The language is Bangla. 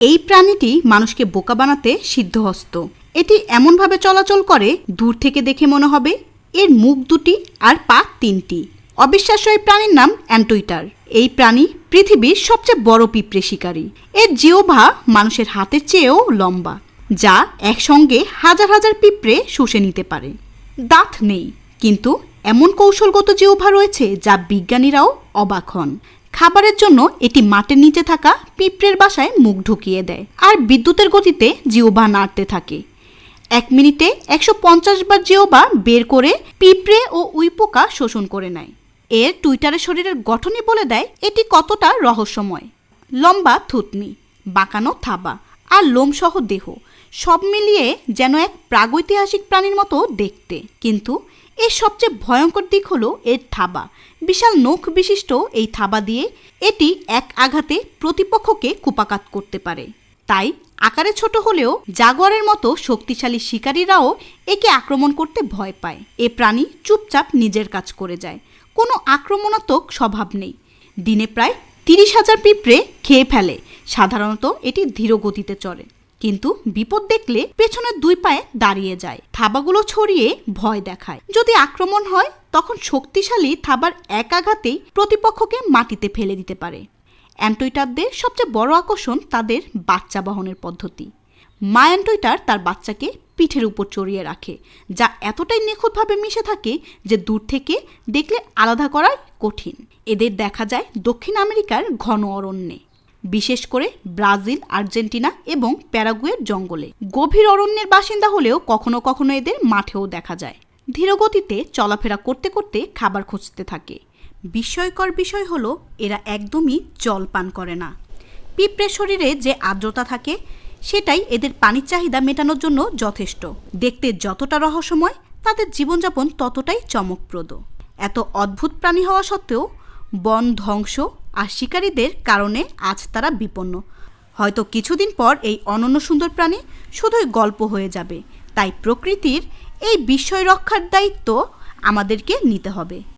এই প্রাণীটি মানুষকে বোকা বানাতে সিদ্ধহস্ত। এটি এমনভাবে চলাচল করে, দূর থেকে দেখে মনে হবে, এর মুখ দুটি আর পা তিনটি। অবিশ্বাস্য এই প্রাণীর নাম অ্যান্টুইটার। এই প্রাণী পৃথিবীর সবচেয়ে বড় পিঁপড়ে শিকারী। এর জিওভা মানুষের হাতের চেয়েও লম্বা, যা একসঙ্গে হাজার হাজার পিঁপড়ে শুষে নিতে পারে। দাঁত নেই, কিন্তু এমন কৌশলগত জিওভা রয়েছে যা বিজ্ঞানীরাও অবাক হন। খাবারের জন্য এটি মাটির নিচে থাকা পিঁপড়ের বাসায় মুখ ঢুকিয়ে দেয় আর বিদ্যুতের গতিতে জিওভা নাড়তে থাকে। এক মিনিটে একশো পঞ্চাশ বার জিওবা বের করে পিঁপড়ে ও উইপোকা শোষণ করে নেয়। এর টুইটারের শরীরের গঠনই বলে দেয়, এটি কতটা রহস্যময়। লম্বা থুতনি, বাঁকানো থাবা আর লোমসহ দেহ, সব মিলিয়ে যেন এক প্রাগৈতিহাসিক প্রাণীর মতো দেখতে। কিন্তু এর সবচেয়ে ভয়ঙ্কর দিক হলো এর থাবা। বিশাল নখ বিশিষ্ট এই থাবা দিয়ে এটি এক আঘাতে প্রতিপক্ষকে কুপাকাত করতে পারে। তাই আকারে ছোট হলেও জাগুয়ারের মতো শক্তিশালী শিকারীরাও একে আক্রমণ করতে ভয় পায়। এ প্রাণী চুপচাপ নিজের কাজ করে যায়। কোনো আক্রমণাত্মক স্বভাব নেই। দিনে প্রায় তিরিশ হাজার পিঁপড়ে খেয়ে ফেলে। সাধারণত এটি ধীর গতিতে চলে। কিন্তু বিপদ দেখলে পেছনের দুই পায়ে দাঁড়িয়ে যায়। থাবাগুলো ছড়িয়ে ভয় দেখায়। যদি আক্রমণ হয়, তখন শক্তিশালী থাবার এক আঘাতেই প্রতিপক্ষকে মাটিতে ফেলে দিতে পারে। অ্যান্টুইটারদের সবচেয়ে বড় আকর্ষণ তাদের বাচ্চা বহনের পদ্ধতি। মা অ্যান্টুইটার তার বাচ্চাকে পিঠের উপর চড়িয়ে রাখে, যা এতটাই নিখুঁতভাবে মিশে থাকে যে দূর থেকে দেখলে আলাদা করাই কঠিন। এদের দেখা যায় দক্ষিণ আমেরিকার ঘন অরণ্যে। বিশেষ করে ব্রাজিল, আর্জেন্টিনা এবং প্যারাগুয়ের জঙ্গলে। গভীর অরণ্যের বাসিন্দা হলেও কখনো কখনো এদের মাঠেও দেখা যায়। ধীরগতিতে চলাফেরা করতে করতে খাবার খুঁজতে থাকে। বিস্ময়কর বিষয় হলো, এরা একদমই জল পান করে না। পিঁপড়ের শরীরে যে আর্দ্রতা থাকে, সেটাই এদের পানির চাহিদা মেটানোর জন্য যথেষ্ট। দেখতে যতটা রহস্যময়, তাদের জীবনযাপন ততটাই চমকপ্রদ। এত অদ্ভুত প্রাণী হওয়া সত্ত্বেও বন ধ্বংস আর শিকারীদের কারণে আজ তারা বিপন্ন। হয়তো কিছুদিন পর এই অনন্য সুন্দর প্রাণী শুধুই গল্প হয়ে যাবে। তাই প্রকৃতির এই বিস্ময় রক্ষার দায়িত্ব আমাদেরকে নিতে হবে।